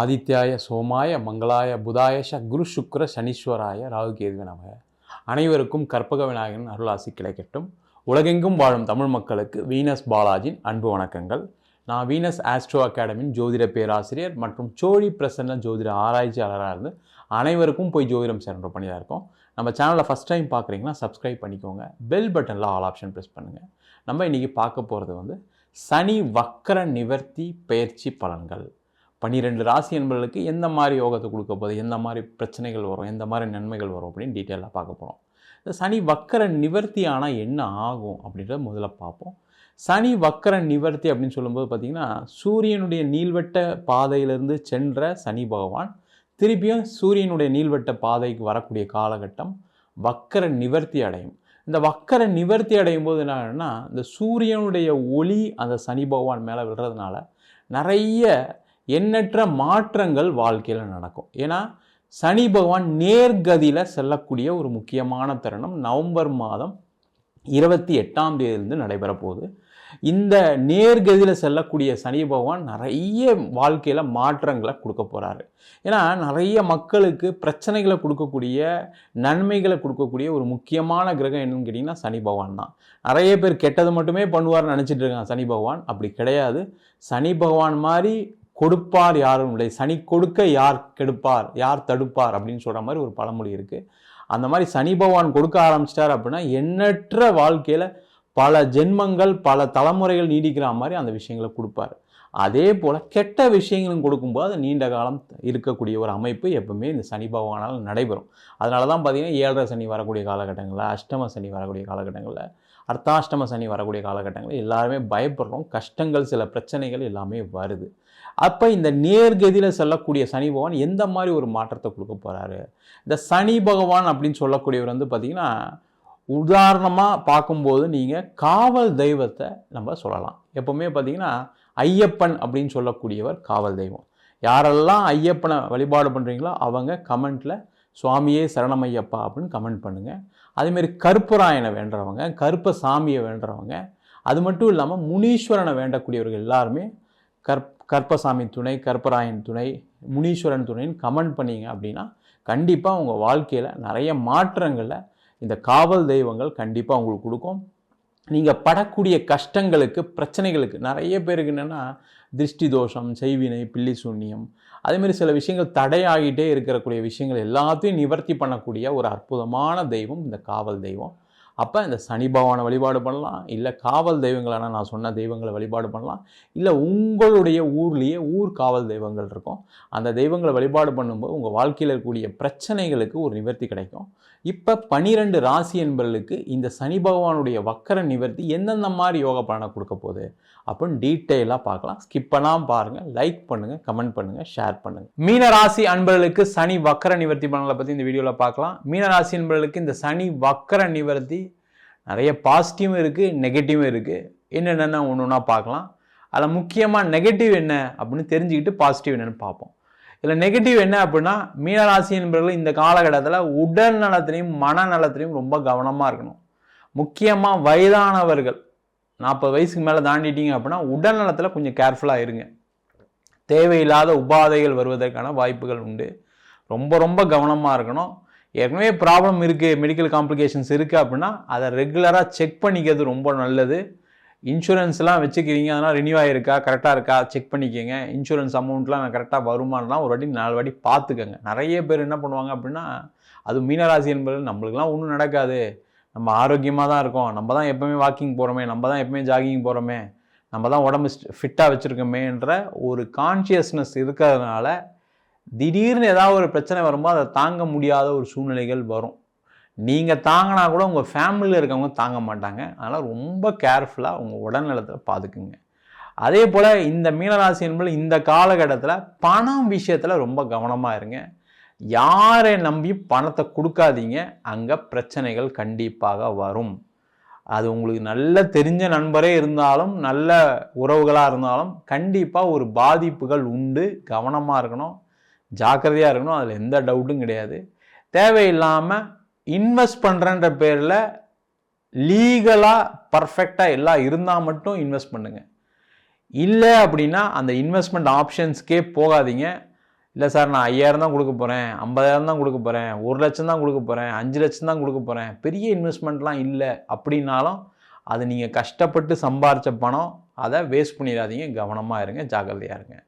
ஆதித்யாய சோமாய மங்களாய புதாயஷ குரு சுக்ர சனீஸ்வராய ராகு நமக அனைவருக்கும் கற்பக விநாயகன் அருளாசி கிடைக்கட்டும். உலகெங்கும் வாழும் தமிழ் மக்களுக்கு வீனஸ் பாலாஜின் அன்பு வணக்கங்கள். நான் வீனஸ் ஆஸ்ட்ரோ அகாடமியின் ஜோதிட பேராசிரியர் மற்றும் சோழி பிரசன்ன ஜோதிட ஆராய்ச்சியாளராக இருந்து அனைவருக்கும் போய் ஜோதிடம் சேர்ந்த பண்ணியாக இருக்கோம். நம்ம சேனலில் ஃபஸ்ட் டைம் பார்க்குறீங்கன்னா சப்ஸ்கிரைப் பண்ணிக்கோங்க. பெல் பட்டனில் ஆல் ஆப்ஷன் ப்ரெஸ் பண்ணுங்கள் நம்ம இன்றைக்கி பார்க்க போகிறது வந்து சனி வக்கர நிவர்த்தி பயிற்சி பலன்கள். பன்னிரெண்டு ராசி என்பர்களுக்கு எந்த மாதிரி யோகத்தை கொடுக்க போகுது? எந்த மாதிரி பிரச்சனைகள் வரும்? எந்த மாதிரி நன்மைகள் வரும்? அப்படின்னு டீட்டெயிலாக பார்க்க போகிறோம் இந்த சனி வக்கர நிவர்த்தி ஆனால் என்ன ஆகும் அப்படின்றத முதல்ல பார்ப்போம். சனி வக்கர நிவர்த்தி அப்படின்னு சொல்லும்போது பார்த்திங்கன்னா சூரியனுடைய நீள்வட்ட பாதையிலிருந்து சென்ற சனி பகவான் திருப்பியும் சூரியனுடைய நீள்வட்ட பாதைக்கு வரக்கூடிய காலகட்டம் வக்கர நிவர்த்தி அடையும். இந்த வக்கர நிவர்த்தி அடையும் போது என்னன்னா இந்த சூரியனுடைய ஒளி அந்த சனி பகவான் மேலே விடுறதுனால நிறைய எண்ணற்ற மாற்றங்கள் வாழ்க்கையில் நடக்கும். ஏன்னா சனி பகவான் நேர்கதியில் செல்லக்கூடிய ஒரு முக்கியமான தருணம் நவம்பர் மாதம் இருபத்தி எட்டாம் தேதியிலிருந்து நடைபெற போகுது. இந்த நேர்கதியில் செல்லக்கூடிய சனி பகவான் நிறைய வாழ்க்கையில் மாற்றங்களை கொடுக்க போகிறாரு ஏன்னா நிறைய மக்களுக்கு பிரச்சனைகளை கொடுக்கக்கூடிய நன்மைகளை கொடுக்கக்கூடிய ஒரு முக்கியமான கிரகம் என்னன்னு கேட்டிங்கன்னா சனி பகவான் தான். நிறைய பேர் கெட்டது மட்டுமே பண்ணுவார்னு நினச்சிட்டு இருக்காங்க சனி பகவான். அப்படி கிடையாது. சனி பகவான் மாதிரி கொடுப்பார் யாரும் இல்லை. சனி கொடுக்க யார் கெடுப்பார் யார் தடுப்பார் அப்படின்னு சொல்கிற மாதிரி ஒரு பழமொழி இருக்குது அந்த மாதிரி சனி பகவான் கொடுக்க ஆரம்பிச்சிட்டார் அப்படின்னா எண்ணற்ற வாழ்க்கையில் பல ஜென்மங்கள் பல தலைமுறைகள் நீடிக்கிற மாதிரி அந்த விஷயங்களை கொடுப்பார். அதே போல் கெட்ட விஷயங்களும் கொடுக்கும்போது அது நீண்ட காலம் இருக்கக்கூடிய ஒரு அமைப்பு எப்பவுமே இந்த சனி பகவானால் நடைபெறும். அதனால தான் பார்த்தீங்கன்னா ஏழரை சனி வரக்கூடிய காலகட்டங்களில் அஷ்டம சனி வரக்கூடிய காலகட்டங்களில் அர்த்தாஷ்டம சனி வரக்கூடிய காலகட்டங்களில் எல்லாருமே பயப்படுறோம். கஷ்டங்கள் சில பிரச்சனைகள் எல்லாமே வருது. அப்போ இந்த நேர்கதியில் செல்லக்கூடிய சனி பகவான் எந்த மாதிரி ஒரு மாற்றத்தை கொடுக்க போகிறாரு இந்த சனி பகவான் அப்படின்னு சொல்லக்கூடியவர் வந்து பார்த்திங்கன்னா உதாரணமாக பார்க்கும்போது நீங்கள் காவல் தெய்வத்தை நம்ம சொல்லலாம். எப்போவுமே பார்த்தீங்கன்னா ஐயப்பன் அப்படின்னு சொல்லக்கூடியவர் காவல் தெய்வம். யாரெல்லாம் ஐயப்பனை வழிபாடு பண்ணுறீங்களோ அவங்க கமெண்ட்டில் சுவாமியே சரணமையப்பா அப்படின்னு கமெண்ட் பண்ணுங்கள் அதேமாரி கருப்பராயனை வேண்டுறவங்க கருப்ப சாமியை வேண்டுறவங்க அது மட்டும் இல்லாமல் முனீஸ்வரனை வேண்டக்கூடியவர்கள் எல்லாருமே கற் கற்பசாமி துணை கற்பராயன் துணை முனீஸ்வரன் துணைன்னு கமெண்ட் பண்ணீங்க அப்படின்னா கண்டிப்பாக உங்கள் வாழ்க்கையில் நிறைய மாற்றங்களை இந்த காவல் தெய்வங்கள் கண்டிப்பாக உங்களுக்கு கொடுக்கும். நீங்கள் படக்கூடிய கஷ்டங்களுக்கு பிரச்சனைகளுக்கு நிறைய பேருக்கு என்னென்னா திருஷ்டி தோஷம் செய்வினை பில்லி சூன்யம் அதேமாரி சில விஷயங்கள் தடையாகிட்டே இருக்கிறக்கூடிய விஷயங்கள் எல்லாத்தையும் நிவர்த்தி பண்ணக்கூடிய ஒரு அற்புதமான தெய்வம் இந்த காவல் தெய்வம். அப்போ இந்த சனி பகவானை வழிபாடு பண்ணலாம் இல்லை காவல் தெய்வங்களான நான் சொன்ன தெய்வங்களை வழிபாடு பண்ணலாம் இல்லை உங்களுடைய ஊர்லேயே ஊர் காவல் தெய்வங்கள் இருக்கும். அந்த தெய்வங்களை வழிபாடு பண்ணும்போது உங்கள் வாழ்க்கையில் இருக்கக்கூடிய பிரச்சனைகளுக்கு ஒரு நிவர்த்தி கிடைக்கும். இப்போ பனிரெண்டு ராசி என்பர்களுக்கு இந்த சனி பகவானுடைய வக்கர நிவர்த்தி எந்தெந்த மாதிரி யோக பலனை கொடுக்க போகுது? அப்படின்னு டீட்டெயிலாக பார்க்கலாம். ஸ்கிப் பண்ணாமல் பாருங்கள் லைக் பண்ணுங்கள் கமெண்ட் பண்ணுங்கள் ஷேர் பண்ணுங்கள் மீன ராசி அன்பர்களுக்கு சனி வக்கர நிவர்த்தி பலன்களை பற்றி இந்த வீடியோவில் பார்க்கலாம். மீன ராசி அன்பர்களுக்கு இந்த சனி வக்கர நிவர்த்தி நிறைய பாசிட்டிவும் இருக்குது நெகட்டிவும் இருக்குது என்னென்ன ஒன்று ஒன்றா பார்க்கலாம். அதில் முக்கியமாக நெகட்டிவ் என்ன அப்படின்னு தெரிஞ்சுக்கிட்டு பாசிட்டிவ் என்னென்னு பார்ப்போம். இதில் நெகட்டிவ் என்ன அப்படின்னா மீனராசி என்பவர்கள் இந்த காலகட்டத்தில் உடல் நலத்திலையும் மனநலத்திலையும் ரொம்ப கவனமாக இருக்கணும். முக்கியமாக வயதானவர்கள் நாற்பது வயசுக்கு மேலே தாண்டிட்டீங்க அப்படின்னா உடல் நலத்தில் கொஞ்சம் கேர்ஃபுல்லாக இருங்க. தேவையில்லாத உபாதைகள் வருவதற்கான வாய்ப்புகள் உண்டு. ரொம்ப ரொம்ப கவனமாக இருக்கணும். ஏற்கனவே ப்ராப்ளம் இருக்குது மெடிக்கல் காம்ப்ளிகேஷன்ஸ் இருக்குது அப்படின்னா அதை ரெகுலராக செக் பண்ணிக்கிறது ரொம்ப நல்லது. இன்சூரன்ஸ்லாம் வச்சுக்கிறீங்க அதெல்லாம் ரினியூ ஆகிருக்கா கரெக்டாக இருக்கா செக் பண்ணிக்கோங்க. இன்சூரன்ஸ் அமௌண்ட்லாம் கரெக்டாக வருமானலாம் ஒரு வாட்டி நாலு வாட்டி பார்த்துக்கோங்க. நிறைய பேர் என்ன பண்ணுவாங்க அப்படின்னா அது மீனராசி என்பது நம்மளுக்குலாம் ஒன்றும் நடக்காது. நம்ம ஆரோக்கியமாக தான் இருக்கோம். நம்ம தான் எப்போவுமே வாக்கிங் போகிறோமே நம்ம தான் எப்பவுமே ஜாகிங் போகிறோமே நம்ம தான் உடம்பு ஃபிட்டாக வச்சுருக்கோமேன்ற ஒரு கான்ஷியஸ்னஸ் இருக்கிறதுனால திடீர்னு ஏதாவது ஒரு பிரச்சனை வரும்போது அதை தாங்க முடியாத ஒரு சூழ்நிலைகள் வரும். நீங்கள் தாங்கினா கூட உங்கள் ஃபேமிலியில் இருக்கவங்க தாங்க மாட்டாங்க. அதனால் ரொம்ப கேர்ஃபுல்லாக உங்கள் உடல்நலத்தை பார்த்துக்குங்க அதே போல் இந்த மீனராசி என்பது இந்த காலகட்டத்தில் பணம் விஷயத்தில் ரொம்ப கவனமாக இருங்க. யாரை நம்பி பணத்தை கொடுக்காதீங்க அங்கே பிரச்சனைகள் கண்டிப்பாக வரும். அது உங்களுக்கு நல்ல தெரிஞ்ச நண்பரே இருந்தாலும் நல்ல உறவுகளாக இருந்தாலும் கண்டிப்பாக ஒரு பாதிப்புகள் உண்டு. கவனமாக இருக்கணும் ஜாக்கிரதையாக இருக்கணும் அதில் எந்த டவுட்டும் கிடையாது. தேவையில்லாமல் இன்வெஸ்ட் பண்ணுறன்ற பேரில் லீகலாக பர்ஃபெக்டாக எல்லாம் இருந்தால் மட்டும் இன்வெஸ்ட் பண்ணுங்கள் இல்லை அப்படின்னா அந்த இன்வெஸ்ட்மெண்ட் ஆப்ஷன்ஸ்க்கே போகாதீங்க. இல்லை சார் நான் ஐயாயிரம் தான் கொடுக்க போகிறேன் ஐம்பதாயிரம் தான் கொடுக்க போகிறேன் ஒரு லட்சம் தான் கொடுக்க போகிறேன் அஞ்சு லட்சம் தான் கொடுக்க போகிறேன் பெரிய இன்வெஸ்ட்மெண்ட்லாம் இல்லை அப்படின்னாலும் அது நீங்கள் கஷ்டப்பட்டு சம்பாரித்த பணம் அதை வேஸ்ட் பண்ணிடாதீங்க கவனமாக இருங்க ஜாக்கிரதையாக இருங்க.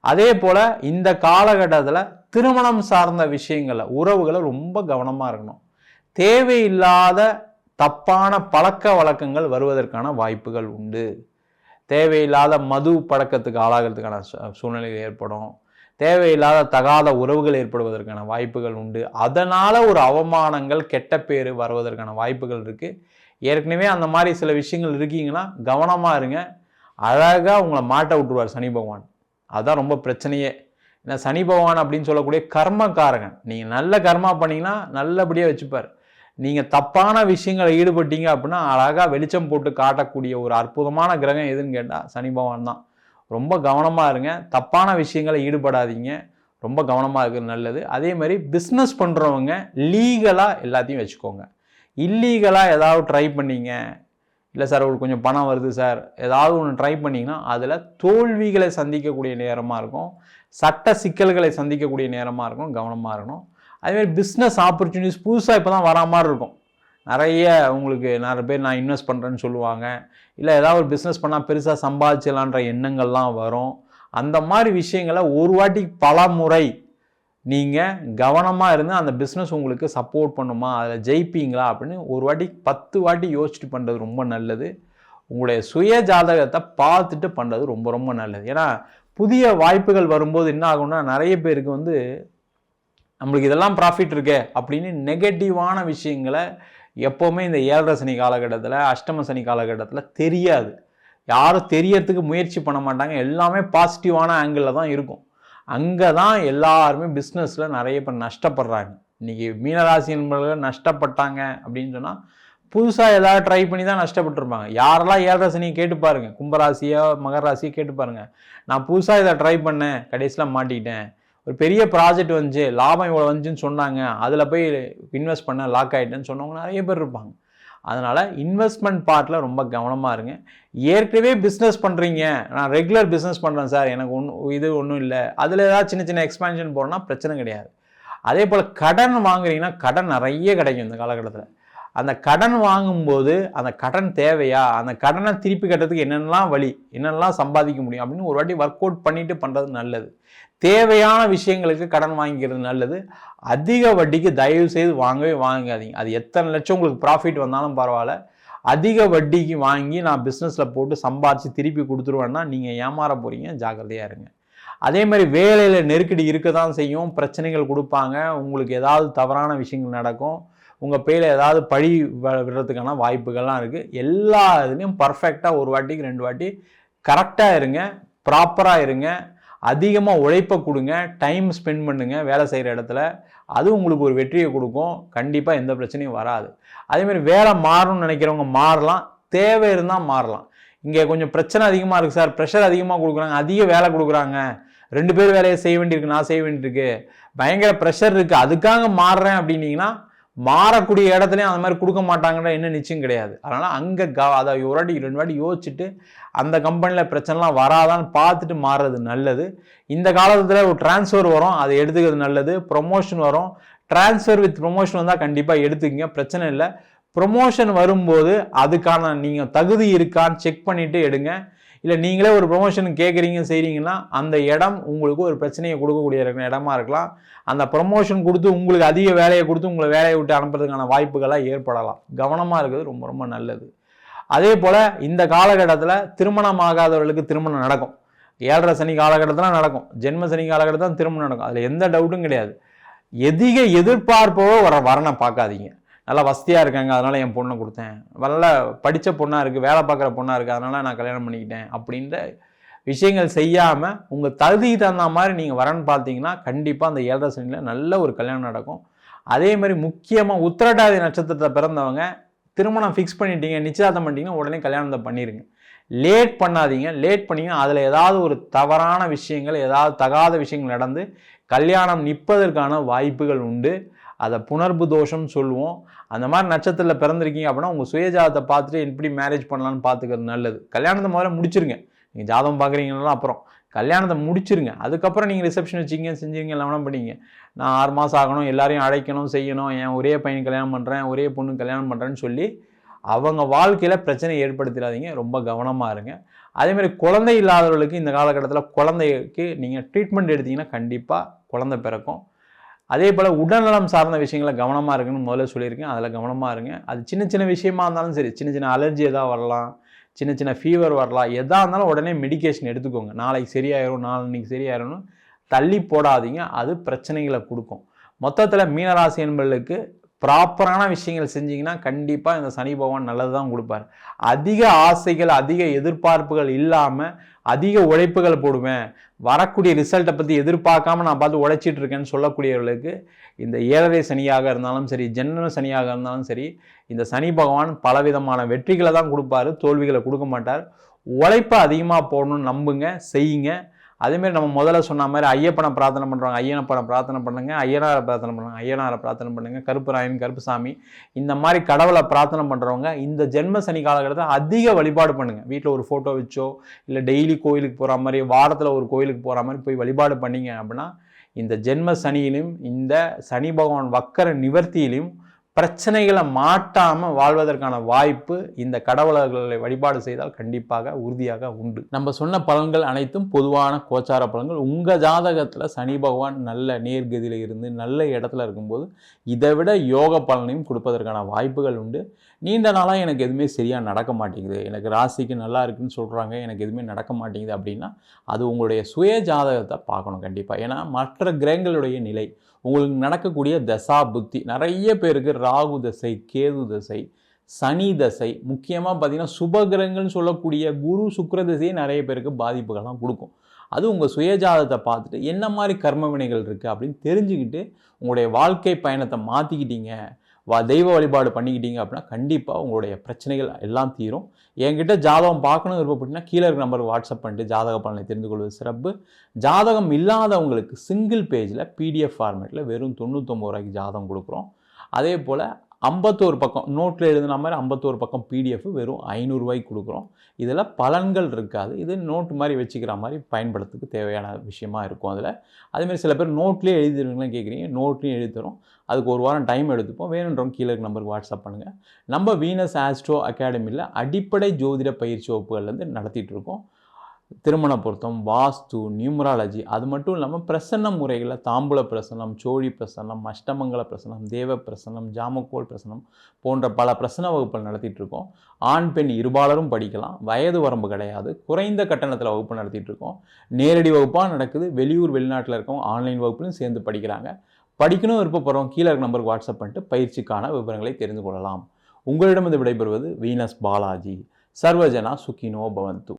அதே போல் இந்த காலகட்டத்தில் திருமணம் சார்ந்த விஷயங்களில் உறவுகளை ரொம்ப கவனமாக இருக்கணும். தேவையில்லாத தப்பான பழக்க வழக்கங்கள் வருவதற்கான வாய்ப்புகள் உண்டு. தேவையில்லாத மது பழக்கத்துக்கு ஆளாகிறதுக்கான சூ- சூழ்நிலை ஏற்படும். தேவையில்லாத தகாத உறவுகள் ஏற்படுவதற்கான வாய்ப்புகள் உண்டு. அதனால் ஒரு அவமானங்கள் கெட்ட பேர் வருவதற்கான வாய்ப்புகள் இருக்குது ஏற்கனவே அந்த மாதிரி சில விஷயங்கள் இருக்கீங்கன்னா கவனமாக இருங்க. அழகாக உங்களை மாட்ட விட்டுருவார் சனி பகவான். அதுதான் ரொம்ப பிரச்சனையே. ஏன்னா சனி பகவான் அப்படின்னு சொல்லக்கூடிய கர்மக்காரகன். நீங்கள் நல்ல கர்மா பண்ணிங்கன்னா நல்லபடியாக வச்சுப்பார். நீங்கள் தப்பான விஷயங்களை ஈடுபட்டீங்க அப்படின்னா அழகாக வெளிச்சம் போட்டு காட்டக்கூடிய ஒரு அற்புதமான கிரகம் எதுன்னு கேட்டால் சனி பகவான் தான். ரொம்ப கவனமாக இருங்க. தப்பான விஷயங்களை ஈடுபடாதீங்க. ரொம்ப கவனமாக இருக்கிறது நல்லது. அதே மாதிரி பிஸ்னஸ் பண்ணுறவங்க லீகலாக எல்லாத்தையும் வச்சுக்கோங்க. இல்லீகலாக ஏதாவது ட்ரை பண்ணீங்க. இல்லை சார் உங்களுக்கு கொஞ்சம் பணம் வருது சார் ஏதாவது ஒன்று ட்ரை பண்ணிங்கன்னா அதில் தோல்விகளை சந்திக்கக்கூடிய நேரமாக இருக்கும். சட்ட சிக்கல்களை சந்திக்கக்கூடிய நேரமாக இருக்கும். கவனமாக இருக்கணும். அதேமாதிரி பிஸ்னஸ் ஆப்பர்ச்சுனிட்டிஸ் புதுசாக இப்போ தான் வரா மாதிரி இருக்கும். நிறைய உங்களுக்கு நிறைய பேர் நான் இன்வெஸ்ட் பண்ணுறேன்னு சொல்லுவாங்க. இல்லை ஏதாவது ஒரு பிஸ்னஸ் பண்ணால் பெருசாக சம்பாதிச்சலான்ற எண்ணங்கள்லாம் வரும். அந்த மாதிரி விஷயங்களை ஒரு வாட்டி பல முறை நீங்கள் கவனமாக இருந்து அந்த பிஸ்னஸ் உங்களுக்கு சப்போர்ட் பண்ணுமா? அதில் ஜெயிப்பீங்களா? அப்படின்னு ஒரு வாட்டி பத்து வாட்டி யோசிச்சுட்டு பண்ணுறது ரொம்ப நல்லது. உங்களுடைய சுய ஜாதகத்தை பார்த்துட்டு பண்ணுறது ரொம்ப ரொம்ப நல்லது. ஏன்னா புதிய வாய்ப்புகள் வரும்போது என்ன ஆகும்னா நிறைய பேருக்கு வந்து நம்மளுக்கு இதெல்லாம் ப்ராஃபிட் இருக்கே அப்படின்னு நெகட்டிவான விஷயங்களை எப்போவுமே இந்த ஏழரை சனி காலகட்டத்தில் அஷ்டம சனி காலகட்டத்தில் தெரியாது. யாரும் தெரியறதுக்கு முயற்சி பண்ண மாட்டாங்க. எல்லாமே பாசிட்டிவான ஆங்கிளில் தான் இருக்கும். அங்கே தான் எல்லாருமே பிஸ்னஸில் நிறைய பேர் நஷ்டப்படுறாங்க. இன்றைக்கி மீனராசி என்பவர்கள் நஷ்டப்பட்டாங்க அப்படின்னு சொன்னால் புதுசாக ஏதாவது ட்ரை பண்ணி தான் நஷ்டப்பட்டிருப்பாங்க. யாரெல்லாம் ஏழரை சனியை கேட்டு பாருங்கள் கும்பராசியோ மகராசியோ கேட்டு பாருங்கள் நான் புதுசாக இதை ட்ரை பண்ணேன் கடைசியில் மாட்டிக்கிட்டேன். ஒரு பெரிய ப்ராஜெக்ட் வந்துச்சு லாபம் இவ்வளோ வந்துச்சுன்னு சொன்னாங்க. அதில் போய் இன்வெஸ்ட் பண்ண லாக் ஆகிட்டேன்னு சொன்னவங்க நிறைய பேர் இருப்பாங்க. அதனால் இன்வெஸ்ட்மெண்ட் பார்ட்டில் ரொம்ப கவனமாக இருங்க. ஏற்கனவே பிஸ்னஸ் பண்ணுறீங்க நான் ரெகுலர் பிஸ்னஸ் பண்ணுறேன் சார் எனக்கு ஒன்றும் இது ஒன்றும் இல்லை. அதில் ஏதாவது சின்ன சின்ன எக்ஸ்பேன்ஷன் போகிறோன்னா பிரச்சனை கிடையாது. அதே போல் கடன் வாங்குறீங்கன்னா கடன் நிறைய கிடைக்கும் இந்த காலகட்டத்தில். அந்த கடன் வாங்கும்போது அந்த கடன் தேவையா? அந்த கடனை திருப்பி கட்டுறதுக்கு என்னென்னலாம் வழி? என்னென்னலாம் சம்பாதிக்க முடியும்? அப்படின்னு ஒரு வாட்டி ஒர்க் அவுட் பண்ணிவிட்டு பண்ணுறது நல்லது. தேவையான விஷயங்களுக்கு கடன் வாங்கிக்கிறது நல்லது. அதிக வட்டிக்கு தயவு செய்து வாங்கவே வாங்காதீங்க. அது எத்தனை லட்சம் உங்களுக்கு ப்ராஃபிட் வந்தாலும் பரவாயில்ல. அதிக வட்டிக்கு வாங்கி நான் பிஸ்னஸில் போட்டு சம்பாதிச்சு திருப்பி கொடுத்துருவேன்னா நீங்கள் ஏமாற போகிறீங்க ஜாக்கிரதையாக இருங்க. அதே மாதிரி வேலையில் நெருக்கடி இருக்க தான் செய்யும். பிரச்சனைகள் கொடுப்பாங்க. உங்களுக்கு ஏதாவது தவறான விஷயங்கள் நடக்கும். உங்கள் பேரில் ஏதாவது பழி வ- விடுறதுக்கான வாய்ப்புகள்லாம் இருக்குது எல்லா இதுலேயும் பர்ஃபெக்டாக ஒரு வாட்டிக்கு ரெண்டு வாட்டி கரெக்டாக இருங்க. ப்ராப்பராக இருங்க. அதிகமாக உழைப்பை கொடுங்க டைம் ஸ்பெண்ட் பண்ணுங்கள் வேலை செய்கிற இடத்துல. அது உங்களுக்கு ஒரு வெற்றியை கொடுக்கும். கண்டிப்பாக எந்த பிரச்சனையும் வராது. அதேமாதிரி வேலை மாறணும்னு நினைக்கிறவங்க மாறலாம். தேவை இருந்தால் மாறலாம். இங்கே கொஞ்சம் பிரச்சனை அதிகமாக இருக்குது சார். ப்ரெஷர் அதிகமாக கொடுக்குறாங்க. அதிக வேலை கொடுக்குறாங்க. ரெண்டு பேர் வேலையை செய்ய வேண்டியிருக்கு நான் செய்ய வேண்டியிருக்கு. பயங்கர ப்ரெஷர் இருக்குது அதுக்காக மாறுறேன் அப்படின்னீங்கன்னா மாறக்கூடிய இடத்துலையும் அந்த மாதிரி கொடுக்க மாட்டாங்கன்ற என்ன நிச்சயம் கிடையாது. அதனால் அங்கே க அதை ஒரு வாட்டி ரெண்டு வாட்டி யோசிச்சுட்டு அந்த கம்பெனியில் பிரச்சனைலாம் வராதான்னு பார்த்துட்டு மாறுறது நல்லது. இந்த காலத்தில் ஒரு ட்ரான்ஸ்ஃபர் வரும் அதை எடுத்துக்கிறது நல்லது. ப்ரொமோஷன் வரும். ட்ரான்ஸ்ஃபர் வித் ப்ரொமோஷன் வந்தால் கண்டிப்பாக எடுத்துக்கங்க பிரச்சனை இல்லை. ப்ரொமோஷன் வரும்போது அதுக்கான நீங்கள் தகுதி இருக்கான்னு செக் பண்ணிவிட்டு எடுங்க. இல்லை நீங்களே ஒரு ப்ரொமோஷன் கேட்குறீங்க செய்கிறீங்கன்னா அந்த இடம் உங்களுக்கு ஒரு பிரச்சனையை கொடுக்கக்கூடிய இருக்கிற இடமா இருக்கலாம். அந்த ப்ரொமோஷன் கொடுத்து உங்களுக்கு அதிக வேலையை கொடுத்து உங்களை வேலையை விட்டு அனுப்புறதுக்கான வாய்ப்புகளாக ஏற்படலாம். கவனமாக இருக்கிறது ரொம்ப ரொம்ப நல்லது. அதே போல் இந்த காலகட்டத்தில் திருமணம் ஆகாதவர்களுக்கு திருமணம் நடக்கும். ஏழரை சனி காலகட்டத்தில் நடக்கும். ஜென்ம சனி காலகட்டத்தில் திருமணம் நடக்கும். அதில் எந்த டவுட்டும் கிடையாது. எதிக எதிர்பார்ப்போ வர வரனை பார்க்காதீங்க. நல்லா வசதியாக இருக்காங்க. அதனால் என் பொண்ணை கொடுத்தேன். நல்லா படித்த பொண்ணாக இருக்குது வேலை பார்க்குற பொண்ணாக இருக்குது அதனால் நான் கல்யாணம் பண்ணிக்கிட்டேன் அப்படின்ற விஷயங்கள் செய்யாமல் உங்கள் தகுதிக்கு தகுந்த மாதிரி நீங்கள் வரன்னு பார்த்தீங்கன்னா கண்டிப்பாக அந்த ஏழரை சனியில் நல்ல ஒரு கல்யாணம் நடக்கும். அதே மாதிரி முக்கியமாக உத்திரட்டாதி நட்சத்திரத்தை பிறந்தவங்க திருமணம் ஃபிக்ஸ் பண்ணிட்டீங்க நிச்சயதார்த்தம் பண்ணிட்டீங்கன்னா உடனே கல்யாணத்தை பண்ணிடுங்க லேட் பண்ணாதீங்க. லேட் பண்ணிங்கன்னா அதில் ஏதாவது ஒரு தவறான விஷயங்கள் ஏதாவது தகாத விஷயங்கள் நடந்து கல்யாணம் நிற்பதற்கான வாய்ப்புகள் உண்டு. அதை புணர்வு தோஷம்னு சொல்லுவோம். அந்த மாதிரி நட்சத்திரத்தில் பிறந்திருக்கீங்க அப்படின்னா உங்கள் சுயஜாதத்தை பார்த்துட்டு எப்படி மேரேஜ் பண்ணலான்னு பார்த்துக்கிறது நல்லது. கல்யாணத்தை முதல்ல முடிச்சிருங்க. நீங்கள் ஜாதகம் பார்க்குறீங்கன்னா அப்புறம் கல்யாணத்தை முடிச்சிருங்க. அதுக்கப்புறம் நீங்கள் ரிசப்ஷன் வச்சிங்க செஞ்சீங்க எல்லாம் பண்ணிங்க. நான் ஆறு மாதம் ஆகணும் எல்லாரையும் அழைக்கணும் செய்யணும் என் ஒரே பையன் கல்யாணம் பண்ணுறேன் ஒரே பொண்ணு கல்யாணம் பண்ணுறேன்னு சொல்லி அவங்க வாழ்க்கையில் பிரச்சனை ஏற்படுத்திடாதீங்க. ரொம்ப கவனமாக இருங்க. அதேமாதிரி குழந்தை இல்லாதவர்களுக்கு இந்த காலகட்டத்தில் குழந்தைக்கு நீங்கள் ட்ரீட்மெண்ட் எடுத்தீங்கன்னா கண்டிப்பாக குழந்தை பிறக்கும். அதே போல் உடல்நலம் சார்ந்த விஷயங்கள கவனமாக இருக்குன்னு முதல்ல சொல்லியிருக்கேன். அதில் கவனமாக இருங்க. அது சின்ன சின்ன விஷயமா இருந்தாலும் சரி சின்ன சின்ன அலர்ஜி எதாவது வரலாம் சின்ன சின்ன ஃபீவர் வரலாம் எதாக இருந்தாலும் உடனே மெடிகேஷன் எடுத்துக்கோங்க. நாளைக்கு சரியாயிரும் நாளைக்கு சரியாயிரும்னு தள்ளி போடாதீங்க. அது பிரச்சனைகளை கொடுக்கும். மொத்தத்தில் மீனராசி என்பர்களுக்கு ப்ராப்பரான விஷயங்கள் செஞ்சீங்கன்னா கண்டிப்பாக இந்த சனி பகவான் நல்லது தான் கொடுப்பார். அதிக ஆசைகள் அதிக எதிர்பார்ப்புகள் இல்லாமல் அதிக உழைப்புகள் போடுவேன். வரக்கூடிய ரிசல்ட்டை பற்றி எதிர்பார்க்காம நான் பார்த்து உழைச்சிட்டு இருக்கேன்னு சொல்லக்கூடியவர்களுக்கு இந்த ஏழரை சனியாக இருந்தாலும் சரி ஜென்ம சனியாக இருந்தாலும் சரி இந்த சனி பகவான் பலவிதமான வெற்றிகளை தான் கொடுப்பாரு தோல்விகளை கொடுக்க மாட்டார். உழைப்பை அதிகமாக போடணும்னு நம்புங்க செய்யுங்க. அதேமாரி நம்ம முதல்ல சொன்ன மாதிரி ஐயப்பனை பிரார்த்தனை பண்ணுறாங்க ஐயனப்பனை பிரார்த்தனை பண்ணுங்க ஐயனாரை பிரார்த்தனை பண்ணுங்க ஐயனாரை பிரார்த்தனை பண்ணுங்க கருப்புராயன் கருப்புசாமி இந்த மாதிரி கடவுளை பிரார்த்தனை பண்ணுறவங்க இந்த ஜென்ம சனி காலகட்டத்தில் அதிக வழிபாடு பண்ணுங்க. வீட்டில் ஒரு ஃபோட்டோ வச்சோ இல்லை டெய்லி கோயிலுக்கு போகிற மாதிரி வாரத்தில் ஒரு கோயிலுக்கு போகிற மாதிரி போய் வழிபாடு பண்ணீங்க அப்படின்னா இந்த ஜென்ம சனியிலும் இந்த சனி பகவான் வக்கர நிவர்த்தியிலையும் பிரச்சனைகளை மாட்டாமல் வாழ்வதற்கான வாய்ப்பு இந்த கடவுளர்களை வழிபாடு செய்தால் கண்டிப்பாக உறுதியாக உண்டு. நம்ம சொன்ன பலன்கள் அனைத்தும் பொதுவான கோச்சார பலன்கள். உங்கள் ஜாதகத்தில் சனி பகவான் நல்ல நேர்கதியில் இருந்து நல்ல இடத்துல இருக்கும்போது இதை விட யோக பலனையும் கொடுப்பதற்கான வாய்ப்புகள் உண்டு. நீண்ட நாளாக எனக்கு எதுவுமே சரியாக நடக்க மாட்டேங்குது. எனக்கு ராசிக்கு நல்லா இருக்குன்னு சொல்கிறாங்க எனக்கு எதுவுமே நடக்க மாட்டேங்குது அப்படின்னா அது உங்களுடைய சுய ஜாதகத்தை பார்க்கணும் கண்டிப்பாக ஏன்னா மற்ற கிரகங்களுடைய நிலை உங்களுக்கு நடக்கக்கூடிய தசா புத்தி. நிறைய பேருக்கு ராகு தசை கேது தசை சனி தசை முக்கியமாக பார்த்தீங்கன்னா சுபகிரகங்கள்னு சொல்லக்கூடிய குரு சுக்கர தசையே நிறைய பேருக்கு பாதிப்புகள்லாம் கொடுக்கும். அது உங்கள் சுயஜாதத்தை பார்த்துட்டு என்ன மாதிரி கர்ம வினைகள் இருக்குது அப்படின்னு தெரிஞ்சுக்கிட்டு உங்களுடைய வாழ்க்கை பயணத்தை மாற்றிக்கிட்டீங்க வா தெய்வ வழிபாடு பண்ணிக்கிட்டீங்க அப்படின்னா கண்டிப்பாக உங்களுடைய பிரச்சனைகள் எல்லாம் தீரும். என்கிட்ட ஜாதகம் பார்க்கணும் விருப்பப்பட்டினா கீழே இருக்க நம்பருக்கு வாட்ஸ்அப் பண்ணிட்டு ஜாதக பலனை தெரிந்து கொள்வது சிறப்பு. ஜாதகம் இல்லாதவங்களுக்கு சிங்கிள் பேஜில் பிடிஎஃப் ஃபார்மேட்டில் வெறும் தொண்ணூத்தொம்பது ரூபாய்க்கு ஜாதகம் கொடுக்குறோம். அதே போல் ஐம்பத்தோரு பக்கம் நோட்டில் எழுதின மாதிரி ஐம்பத்தோரு பக்கம் பிடிஎஃப் வெறும் ஐநூறுரூவாய்க்கு கொடுக்குறோம். இதில் பலன்கள் இருக்காது. இது நோட்டு மாதிரி வச்சுக்கிற மாதிரி பயன்படுத்துறதுக்கு தேவையான விஷயமா இருக்கும் அதில். அதேமாதிரி சில பேர் நோட்லேயே எழுதிருவீங்களாம் கேட்குறீங்க. நோட்லேயும் எழுதித்தரும் அதுக்கு ஒரு வாரம் டைம் எடுத்துப்போம். வேணுன்றவங்க கீழே நம்பருக்கு வாட்ஸ்அப் பண்ணுங்கள் நம்ம வீனஸ் ஆஸ்ட்ரோ அகாடமியில் அடிப்படை ஜோதிட பயிற்சி வகுப்புகள்லேருந்து நடத்திட்டு இருக்கோம். திருமண பொருத்தம் வாஸ்து நியூமராலஜி அது மட்டும் இல்லாமல் பிரசன்ன முறைகளில் தாம்பூல பிரசனம் சோழி பிரசனம் அஷ்டமங்கல பிரசனம் தேவ பிரசனம் ஜாமக்கோல் பிரசனம் போன்ற பல பிரசன வகுப்புகள் நடத்திட்டுருக்கோம் ஆண் பெண் இருபாலரும் படிக்கலாம். வயது வரம்பு கிடையாது. குறைந்த கட்டணத்தில் வகுப்பு நடத்திட்டுருக்கோம் நேரடி வகுப்பாக நடக்குது. வெளியூர் வெளிநாட்டில் இருக்கவங்க ஆன்லைன் வகுப்புலையும் சேர்ந்து படிக்கிறாங்க. படிக்கணும் விருப்பப்படுறோம் கீழே இருக்க நம்பருக்கு வாட்ஸ்அப் பண்ணிட்டு பயிற்சிக்கான விவரங்களை தெரிந்து கொள்ளலாம். உங்களிடமிருந்து விடைபெறுவது வீனஸ் பாலாஜி. சர்வஜனா சுகினோ பவந்து.